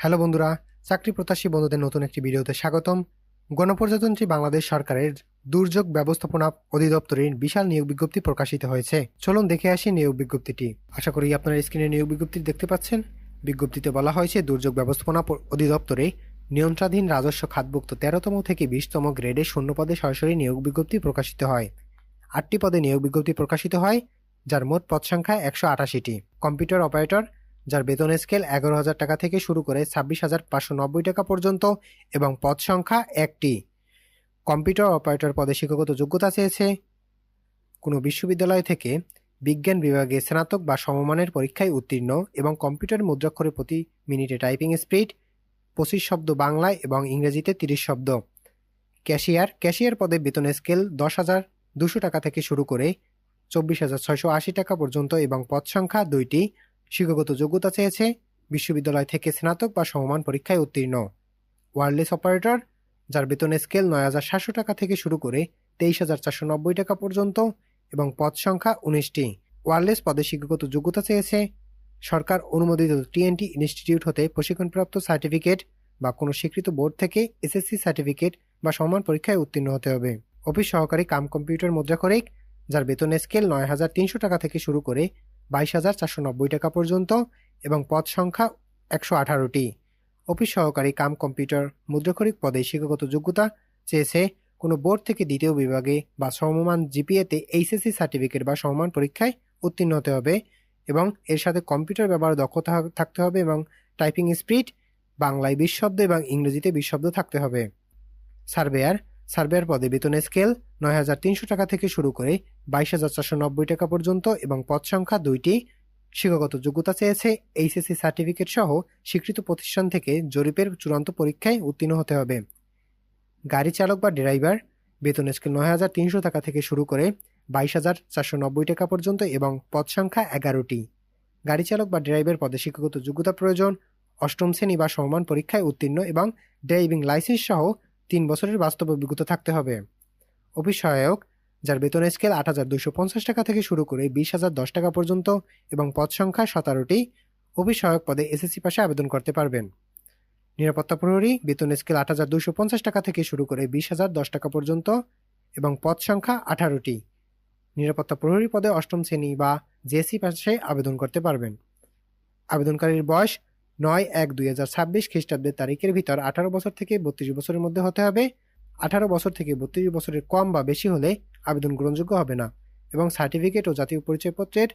Hello বন্ধুরা, চাকরি প্রত্যাশী বন্ধুদের নতুন একটি ভিডিওতে স্বাগতম। গণপ্রজাতন্ত্রী বাংলাদেশ সরকারের দুর্যোগ ব্যবস্থাপনা অধিদপ্তরের বিশাল নিয়োগ বিজ্ঞপ্তি প্রকাশিত হয়েছে। চলুন দেখে আসি নিয়োগ বিজ্ঞপ্তিটি। আশা করি আপনারা স্ক্রিনে নিয়োগ বিজ্ঞপ্তি দেখতে পাচ্ছেন। বিজ্ঞপ্তিতে বলা হয়েছে, দুর্যোগ ব্যবস্থাপনা অধিদপ্তরে নিয়ন্ত্রণাধীন রাজস্ব খাতভুক্ত তেরোতম থেকে বিশতম গ্রেডে শূন্য পদে সরাসরি নিয়োগ বিজ্ঞপ্তি প্রকাশিত হয়। আটটি পদে নিয়োগ বিজ্ঞপ্তি প্রকাশিত হয়, যার মোট পদ সংখ্যা একশো আটাশিটি। কম্পিউটার অপারেটর যার বেতন স্কেল এগারো হাজার টাকা থেকে শুরু করে ছাব্বিশ হাজার পাঁচশো নব্বই টাকা পর্যন্ত এবং পদ সংখ্যা একটি। কম্পিউটার অপারেটর পদে শিক্ষাগত যোগ্যতা চেয়েছে। কোনো বিশ্ববিদ্যালয় থেকে বিজ্ঞান বিভাগে স্নাতক বা সমমানের পরীক্ষায় উত্তীর্ণ এবং কম্পিউটার মুদ্রাক্ষরে প্রতি মিনিটে টাইপিং স্পিড পঁচিশ শব্দ বাংলায় এবং ইংরেজিতে তিরিশ শব্দ। ক্যাশিয়ার ক্যাশিয়ার পদে বেতন স্কেল দশ হাজার দুশো টাকা থেকে শুরু করে চব্বিশ হাজার ছয়শো আশি টাকা পর্যন্ত এবং পদ সংখ্যা দুইটি। শিক্ষাগত যোগ্যতা চেয়েছে, বিশ্ববিদ্যালয় থেকে স্নাতক বা সমমান পরীক্ষায় উত্তীর্ণ। ওয়ারলেস অপারেটর, যার বেতন স্কেল নয় হাজার সাতশো টাকা থেকে শুরু করে তেইশ হাজার চারশো নব্বই টাকা পর্যন্ত এবং পদ সংখ্যা উনিশটি। ওয়ারলেস পদে শিক্ষাগত যোগ্যতা চেয়েছে, সরকার অনুমোদিত টিএনটি ইনস্টিটিউট হতে প্রশিক্ষণপ্রাপ্ত সার্টিফিকেট বা কোনো স্বীকৃত বোর্ড থেকে এসএসসি সার্টিফিকেট বা সমান পরীক্ষায় উত্তীর্ণ হতে হবে। অফিস সহকারী কাম কম্পিউটার মুদ্রাক্ষরিক যার বেতন স্কেল নয় হাজার তিনশো টাকা থেকে শুরু করে বাইশ হাজার চারশো নব্বই টাকা পর্যন্ত এবং পদ সংখ্যা একশো আঠারোটি। অফিস সহকারী কাম কম্পিউটার মুদ্রাক্ষরিক পদে শিক্ষাগত যোগ্যতা চেয়েছে কোনো বোর্ড থেকে দ্বিতীয় বিভাগে বা সমমান জিপিএতে এইচএসসি সার্টিফিকেট বা সমমান পরীক্ষায় উত্তীর্ণ হতে হবে এবং এর সাথে কম্পিউটার ব্যবহার দক্ষতা থাকতে হবে এবং টাইপিং স্পিড, বাংলায় বিশ শব্দ এবং ইংরেজিতে বিশ শব্দ থাকতে হবে। সার্ভেয়ার সার্ভেয়ার পদে বেতন স্কেল নয় হাজার তিনশো টাকা থেকে শুরু করে বাইশ হাজার চারশো নব্বই টাকা পর্যন্ত এবং পদ সংখ্যা দুইটি। শিক্ষাগত যোগ্যতা চেয়েছে এইচএসসি সার্টিফিকেট সহ স্বীকৃত প্রতিষ্ঠান থেকে জরিপের চূড়ান্ত পরীক্ষায় উত্তীর্ণ হতে হবে। গাড়ি চালক বা ড্রাইভার, বেতন স্কেল নয় হাজার তিনশো টাকা থেকে শুরু করে বাইশ হাজার চারশো নব্বই টাকা পর্যন্ত এবং পদ সংখ্যা এগারোটি। গাড়ি চালক বা ড্রাইভার পদে শিক্ষাগত যোগ্যতা প্রয়োজন, অষ্টম শ্রেণি বা সমান পরীক্ষায় উত্তীর্ণ এবং ড্রাইভিং লাইসেন্স সহ তিন বছরের বাস্তব অভিজ্ঞতা থাকতে হবে। অফিস সহায়ক যার বেতন স্কেল আট হাজার দুশো পঞ্চাশ টাকা থেকে শুরু করে বিশ হাজার দশ টাকা পর্যন্ত এবং পদ সংখ্যা সতেরোটি অফিস সহায়ক পদে এসএসসি পাশে আবেদন করতে পারবেন। নিরাপত্তা প্রহরী, বেতন স্কেল আট হাজার দুশো পঞ্চাশ টাকা থেকে শুরু করে বিশ হাজার দশ টাকা পর্যন্ত এবং পদ সংখ্যা আঠারোটি। নিরাপত্তা প্রহরী পদে অষ্টম শ্রেণি বা জেএসসি পাশে আবেদন করতে পারবেন। আবেদনকারীর বয়স নয় এক দুই হাজার ছাব্বিশ খ্রিস্টাব্দের তারিখের ভিতর আঠারো বছর থেকে বত্রিশ বছরের মধ্যে হতে হবে। আঠারো বছর থেকে বত্রিশ বছরের কম বা বেশি হলে আবেদন গ্রহণযোগ্য হবে না এবং সার্টিফিকেট ও জাতীয় পরিচয়পত্রের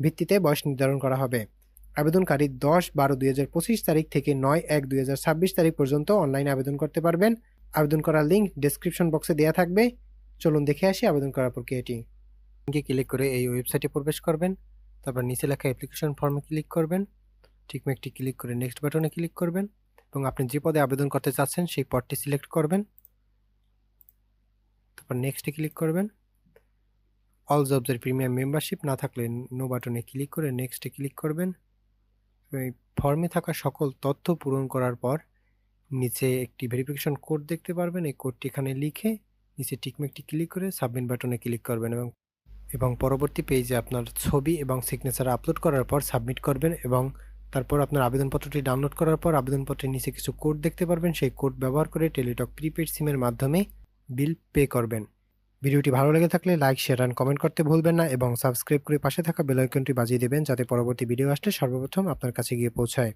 ভিত্তিতে বয়স নির্ধারণ করা হবে। আবেদনকারী দশ বারো দুই হাজার পঁচিশ তারিখ থেকে নয় এক দুই হাজার ছাব্বিশ তারিখ পর্যন্ত অনলাইনে আবেদন করতে পারবেন। আবেদন করার লিঙ্ক ডেসক্রিপশন বক্সে দেওয়া থাকবে। চলুন দেখে আসি আবেদন করার প্রক্রিয়াটি। লিঙ্কে ক্লিক করে এই ওয়েবসাইটে প্রবেশ করবেন। তারপর নিচে লেখা অ্যাপ্লিকেশন ফর্মে ক্লিক করবেন। ঠিক একটি ক্লিক করে নেক্সট বাটনে ক্লিক করবেন এবং আপনি যে পদে আবেদন করতে চাচ্ছেন সেই পদটি সিলেক্ট করবেন। তারপর নেক্সটে ক্লিক করবেন। অল জবসের প্রিমিয়াম মেম্বারশিপ না থাকলে নো বাটনে ক্লিক করে নেক্সটে ক্লিক করবেন। এই ফর্মে থাকা সকল তথ্য পূরণ করার পর নিচে একটি ভেরিফিকেশন কোড দেখতে পারবেন। এই কোডটি এখানে লিখে নিচে টিকমেকটি ক্লিক করে সাবমিট বাটনে ক্লিক করবেন এবং এবং পরবর্তী পেজে আপনার ছবি এবং সিগনেচার আপলোড করার পর সাবমিট করবেন এবং তারপর আপনার আবেদনপত্রটি ডাউনলোড করার পর আবেদনপত্রের নিচে কিছু কোড দেখতে পারবেন। সেই কোড ব্যবহার করে টেলিটক প্রিপেড সিমের মাধ্যমে বিল পে করবেন। ভিডিওটি ভালো লেগে থাকলে লাইক, শেয়ার অ্যান্ড কমেন্ট করতে ভুলবেন না এবং সাবস্ক্রাইব করে পাশে থাকা বেলাইকনটি বাজিয়ে দেবেন যাতে পরবর্তী ভিডিও আসলে সর্বপ্রথম আপনার কাছে গিয়ে পৌঁছায়।